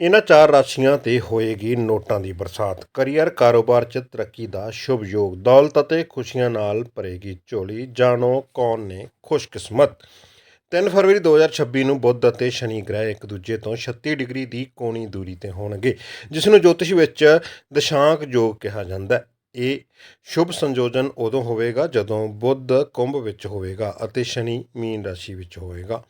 ਇਹਨਾਂ ਚਾਰ ਰਾਸ਼ੀਆਂ ਤੇ ਹੋਏਗੀ ਨੋਟਾਂ ਦੀ ਬਰਸਾਤ। ਕਰੀਅਰ ਕਾਰੋਬਾਰ 'ਚ ਤਰੱਕੀ ਦਾ ਸ਼ੁਭ ਯੋਗ। ਦੌਲਤ ਅਤੇ ਖੁਸ਼ੀਆਂ ਨਾਲ ਭਰੇਗੀ ਝੋਲੀ। ਜਾਣੋ ਕੌਣ ਨੇ ਖੁਸ਼ਕਿਸਮਤ। 3 ਫਰਵਰੀ 2026 ਨੂੰ ਬੁੱਧ ਅਤੇ ਸ਼ਨੀ ਗ੍ਰਹਿ ਇੱਕ ਦੂਜੇ ਤੋਂ 36 ਡਿਗਰੀ ਦੀ ਕੋਣੀ ਦੂਰੀ ਤੇ ਹੋਣਗੇ, ਜਿਸ ਨੂੰ ਜੋਤਿਸ਼ ਵਿੱਚ ਦਸ਼ਾਂਕ ਯੋਗ ਕਿਹਾ ਜਾਂਦਾ ਹੈ। ਇਹ ਸ਼ੁਭ ਸੰਯੋਜਨ ਉਦੋਂ ਹੋਵੇਗਾ ਜਦੋਂ ਬੁੱਧ ਕੁੰਭ ਵਿੱਚ ਹੋਵੇਗਾ ਅਤੇ ਸ਼ਨੀ ਮੀਨ ਰਾਸ਼ੀ ਵਿੱਚ ਹੋਵੇਗਾ।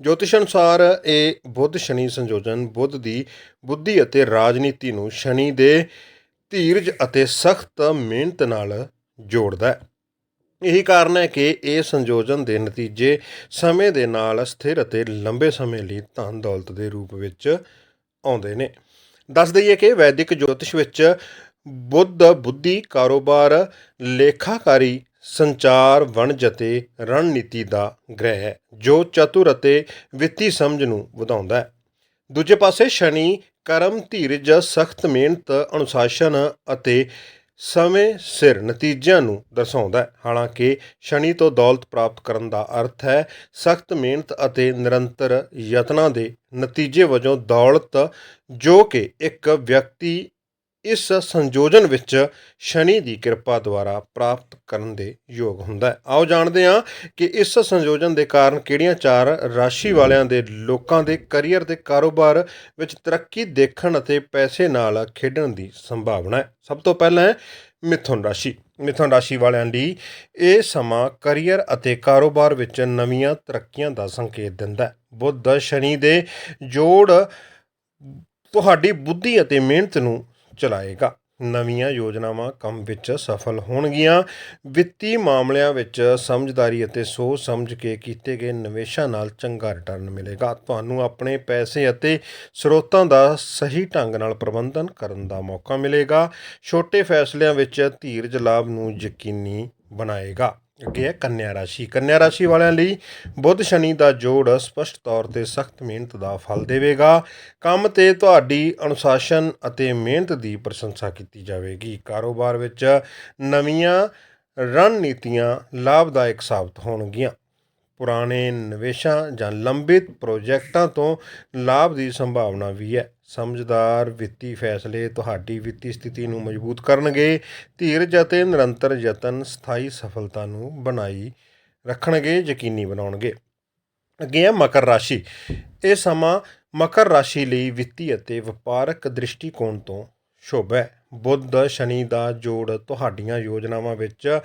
ਜੋਤਿਸ਼ ਅਨੁਸਾਰ ਇਹ ਬੁੱਧ ਸ਼ਨੀ ਸੰਯੋਜਨ ਬੁੱਧ ਦੀ ਬੁੱਧੀ ਅਤੇ ਰਾਜਨੀਤੀ ਨੂੰ ਸ਼ਨੀ ਦੇ ਧੀਰਜ ਅਤੇ ਸਖਤ ਮਿਹਨਤ ਨਾਲ ਜੋੜਦਾ ਹੈ। ਇਹੀ ਕਾਰਨ ਹੈ ਕਿ ਇਹ ਸੰਯੋਜਨ ਦੇ ਨਤੀਜੇ ਸਮੇਂ ਦੇ ਨਾਲ ਸਥਿਰ ਅਤੇ ਲੰਬੇ ਸਮੇਂ ਲਈ ਧਨ ਦੌਲਤ ਦੇ ਰੂਪ ਵਿੱਚ ਆਉਂਦੇ ਨੇ। ਦੱਸ ਦਈਏ ਕਿ ਵੈਦਿਕ ਜੋਤਿਸ਼ ਵਿੱਚ ਬੁੱਧ ਬੁੱਧੀ ਕਾਰੋਬਾਰ, ਲੇਖਾਕਾਰੀ ਸੰਚਾਰ ਵਣਜ ਅਤੇ ਰਣਨੀਤੀ ਦਾ ਗ੍ਰਹਿ ਹੈ, ਜੋ ਚਤੁਰ ਅਤੇ ਵਿੱਤੀ ਸਮਝ ਨੂੰ ਵਧਾਉਂਦਾ ਹੈ। ਦੂਜੇ ਪਾਸੇ ਸ਼ਨੀ ਕਰਮ ਧੀਰਜ ਸਖਤ ਮਿਹਨਤ, ਅਨੁਸ਼ਾਸਨ ਅਤੇ ਸਮੇਂ ਸਿਰ ਨਤੀਜਿਆਂ ਨੂੰ ਦਰਸਾਉਂਦਾ ਹੈ। ਹਾਲਾਂਕਿ ਸ਼ਨੀ ਤੋਂ ਦੌਲਤ ਪ੍ਰਾਪਤ ਕਰਨ ਦਾ ਅਰਥ ਹੈ ਸਖਤ ਮਿਹਨਤ ਅਤੇ ਨਿਰੰਤਰ ਯਤਨਾਂ ਦੇ ਨਤੀਜੇ ਵਜੋਂ ਦੌਲਤ, ਜੋ ਕਿ ਇੱਕ ਵਿਅਕਤੀ ਇਸ ਸੰਯੋਜਨ ਵਿੱਚ ਸ਼ਨੀ ਦੀ ਕਿਰਪਾ ਦੁਆਰਾ ਪ੍ਰਾਪਤ ਕਰਨ ਦੇ ਯੋਗ ਹੁੰਦਾ ਹੈ। ਆਓ ਜਾਣਦੇ ਹਾਂ ਕਿ ਇਸ ਸੰਯੋਜਨ ਦੇ ਕਾਰਨ ਕਿਹੜੀਆਂ ਚਾਰ ਰਾਸ਼ੀ ਵਾਲਿਆਂ ਦੇ ਲੋਕਾਂ ਦੇ ਕੈਰੀਅਰ ਤੇ ਕਾਰੋਬਾਰ ਵਿੱਚ ਤਰੱਕੀ ਦੇਖਣ ਅਤੇ ਪੈਸੇ ਨਾਲ ਖੇਡਣ ਦੀ ਸੰਭਾਵਨਾ ਹੈ। ਸਭ ਤੋਂ ਪਹਿਲਾਂ ਹੈ ਮਿਥੁਨ ਰਾਸ਼ੀ। ਮਿਥੁਨ ਰਾਸ਼ੀ ਵਾਲਿਆਂ ਲਈ ਇਹ ਸਮਾਂ ਕੈਰੀਅਰ ਅਤੇ ਕਾਰੋਬਾਰ ਵਿੱਚ ਨਵੀਆਂ ਤਰੱਕੀਆਂ ਦਾ ਸੰਕੇਤ ਦਿੰਦਾ ਹੈ। ਬੁੱਧ ਸ਼ਨੀ ਦੇ ਜੋੜ ਤੁਹਾਡੀ ਬੁੱਧੀ ਅਤੇ ਮਿਹਨਤ ਨੂੰ ਚਲਾਏਗਾ। ਨਵੀਆਂ ਯੋਜਨਾਵਾਂ ਕੰਮ ਵਿੱਚ ਸਫਲ ਹੋਣਗੀਆਂ। ਵਿੱਤੀ ਮਾਮਲਿਆਂ ਵਿੱਚ ਸਮਝਦਾਰੀ ਅਤੇ ਸੋਚ ਸਮਝ ਕੇ ਕੀਤੇ ਗਏ ਨਿਵੇਸ਼ਾਂ ਨਾਲ ਚੰਗਾ ਰਿਟਰਨ ਮਿਲੇਗਾ। ਤੁਹਾਨੂੰ ਆਪਣੇ ਪੈਸੇ ਅਤੇ ਸਰੋਤਾਂ ਦਾ ਸਹੀ ਢੰਗ ਨਾਲ ਪ੍ਰਬੰਧਨ ਕਰਨ ਦਾ ਮੌਕਾ ਮਿਲੇਗਾ। ਛੋਟੇ ਫੈਸਲਿਆਂ ਵਿੱਚ ਧੀਰਜ ਲਾਭ ਨੂੰ ਯਕੀਨੀ ਬਣਾਏਗਾ। ਅੱਗੇ ਹੈ ਕੰਨਿਆ ਰਾਸ਼ੀ। ਕੰਨਿਆ ਰਾਸ਼ੀ ਵਾਲਿਆਂ ਲਈ ਬੁੱਧ ਸ਼ਨੀ ਦਾ ਜੋੜ ਸਪਸ਼ਟ ਤੌਰ ਤੇ ਸਖਤ ਮਿਹਨਤ ਦਾ ਫਲ ਦੇਵੇਗਾ। ਕੰਮ ਤੇ ਤੁਹਾਡੀ ਅਨੁਸ਼ਾਸਨ ਅਤੇ ਮਿਹਨਤ ਦੀ ਪ੍ਰਸ਼ੰਸਾ ਕੀਤੀ ਜਾਵੇਗੀ। ਕਾਰੋਬਾਰ ਵਿੱਚ ਨਵੀਆਂ ਰਣਨੀਤੀਆਂ ਲਾਭਦਾਇਕ ਸਾਬਤ ਹੋਣਗੀਆਂ। ਪੁਰਾਣੇ ਨਿਵੇਸ਼ਾਂ ਜਾਂ ਲੰਬਿਤ ਪ੍ਰੋਜੈਕਟਾਂ ਤੋਂ ਲਾਭ ਦੀ ਸੰਭਾਵਨਾ ਵੀ ਹੈ। ਸਮਝਦਾਰ ਵਿੱਤੀ ਫੈਸਲੇ ਤੁਹਾਡੀ ਵਿੱਤੀ ਸਥਿਤੀ ਨੂੰ ਮਜ਼ਬੂਤ ਕਰਨਗੇ, ਧੀਰਜ ਅਤੇ ਨਿਰੰਤਰ ਯਤਨ ਸਥਾਈ ਸਫਲਤਾ ਨੂੰ ਬਣਾਈ ਰੱਖਣਗੇ, ਯਕੀਨੀ ਬਣਾਉਣਗੇ। ਅੱਗੇ ਹੈ ਮਕਰ ਰਾਸ਼ੀ। ਇਹ ਸਮਾਂ ਮਕਰ ਰਾਸ਼ੀ ਲਈ ਵਿੱਤੀ ਅਤੇ ਵਪਾਰਕ ਦ੍ਰਿਸ਼ਟੀਕੋਣ ਤੋਂ ਸ਼ੁਭ ਹੈ। ਬੁੱਧ ਸ਼ਨੀ ਦਾ ਜੋੜ ਤੁਹਾਡੀਆਂ ਯੋਜਨਾਵਾਂ ਵਿੱਚ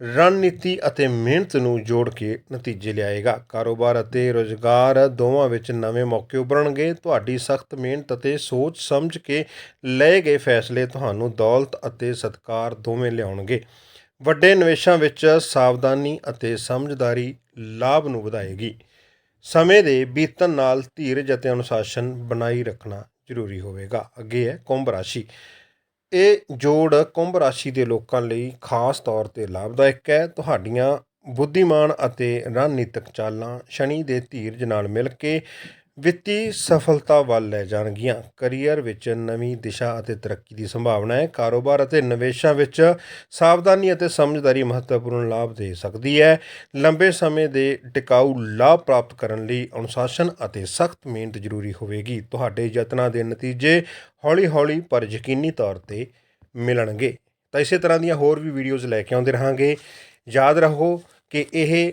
ਰਣਨੀਤੀ ਅਤੇ ਮਿਹਨਤ ਨੂੰ ਜੋੜ ਕੇ ਨਤੀਜੇ ਲਿਆਏਗਾ। ਕਾਰੋਬਾਰ ਅਤੇ ਰੋਜ਼ਗਾਰ ਦੋਵਾਂ ਵਿੱਚ ਨਵੇਂ ਮੌਕੇ ਉਭਰਨਗੇ। ਤੁਹਾਡੀ ਸਖਤ ਮਿਹਨਤ ਅਤੇ ਸੋਚ ਸਮਝ ਕੇ ਲਏ ਗਏ ਫੈਸਲੇ ਤੁਹਾਨੂੰ ਦੌਲਤ ਅਤੇ ਸਤਕਾਰ ਦੋਵੇਂ ਲਿਆਉਣਗੇ। ਵੱਡੇ ਨਿਵੇਸ਼ਾਂ ਵਿੱਚ ਸਾਵਧਾਨੀ ਅਤੇ ਸਮਝਦਾਰੀ ਲਾਭ ਨੂੰ ਵਧਾਏਗੀ। ਸਮੇਂ ਦੇ ਬੀਤਣ ਨਾਲ ਧੀਰਜ ਅਤੇ ਅਨੁਸ਼ਾਸਨ ਬਣਾਈ ਰੱਖਣਾ ਜ਼ਰੂਰੀ ਹੋਵੇਗਾ। ਅੱਗੇ ਹੈ ਕੁੰਭ ਰਾਸ਼ੀ। ਇਹ ਜੋੜ ਕੁੰਭ ਰਾਸ਼ੀ ਦੇ ਲੋਕਾਂ ਲਈ ਖਾਸ ਤੌਰ ਤੇ ਲਾਭਦਾਇਕ ਹੈ। ਤੁਹਾਡੀਆਂ ਬੁੱਧੀਮਾਨ ਅਤੇ ਰਣਨੀਤਕ ਚਾਲਾਂ ਸ਼ਨੀ ਦੇ ਧੀਰਜ ਨਾਲ ਮਿਲ ਕੇ ਵਿੱਤੀ ਸਫਲਤਾ ਵੱਲ ਲੈ ਜਾਣਗੀਆਂ। ਕੈਰੀਅਰ ਵਿੱਚ ਨਵੀਂ ਦਿਸ਼ਾ ਅਤੇ ਤਰੱਕੀ ਦੀ ਸੰਭਾਵਨਾ ਹੈ। ਕਾਰੋਬਾਰ ਅਤੇ ਨਿਵੇਸ਼ਾਂ ਵਿੱਚ ਸਾਵਧਾਨੀ ਅਤੇ ਸਮਝਦਾਰੀ ਮਹੱਤਵਪੂਰਨ ਲਾਭ ਦੇ ਸਕਦੀ ਹੈ। ਲੰਬੇ ਸਮੇਂ ਦੇ ਟਿਕਾਊ ਲਾਭ ਪ੍ਰਾਪਤ ਕਰਨ ਲਈ ਅਨੁਸ਼ਾਸਨ ਅਤੇ ਸਖਤ ਮਿਹਨਤ ਜ਼ਰੂਰੀ ਹੋਵੇਗੀ। ਤੁਹਾਡੇ ਯਤਨਾਂ ਦੇ ਨਤੀਜੇ ਹੌਲੀ-ਹੌਲੀ ਪਰ ਯਕੀਨੀ ਤੌਰ ਤੇ ਮਿਲਣਗੇ। ਤਾਂ ਇਸੇ ਤਰ੍ਹਾਂ ਦੀਆਂ ਹੋਰ ਵੀ ਵੀਡੀਓਜ਼ ਲੈ ਕੇ ਆਉਂਦੇ ਰਹਾਂਗੇ। ਯਾਦ ਰਹੋ ਕਿ ਇਹ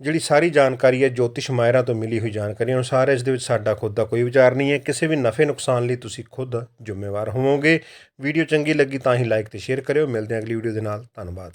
ਜਿਹੜੀ ਸਾਰੀ ਜਾਣਕਾਰੀ ਹੈ ਜੋਤਿਸ਼ ਮਾਹਿਰਾਂ ਤੋਂ ਮਿਲੀ ਹੋਈ ਜਾਣਕਾਰੀ ਅਨੁਸਾਰ ਹੈ, ਇਸ ਦੇ ਵਿੱਚ ਸਾਡਾ ਖੁਦ ਦਾ ਕੋਈ ਵਿਚਾਰ ਨਹੀਂ ਹੈ। ਕਿਸੇ ਵੀ ਨਫੇ ਨੁਕਸਾਨ ਲਈ ਤੁਸੀਂ ਖੁਦ ਜ਼ਿੰਮੇਵਾਰ ਹੋਵੋਗੇ। ਵੀਡੀਓ ਚੰਗੀ ਲੱਗੀ ਤਾਂ ਹੀ ਲਾਈਕ ਤੇ ਸ਼ੇਅਰ ਕਰਿਓ। ਮਿਲਦੇ ਹਾਂ ਅਗਲੀ ਵੀਡੀਓ ਦੇ ਨਾਲ। ਧੰਨਵਾਦ।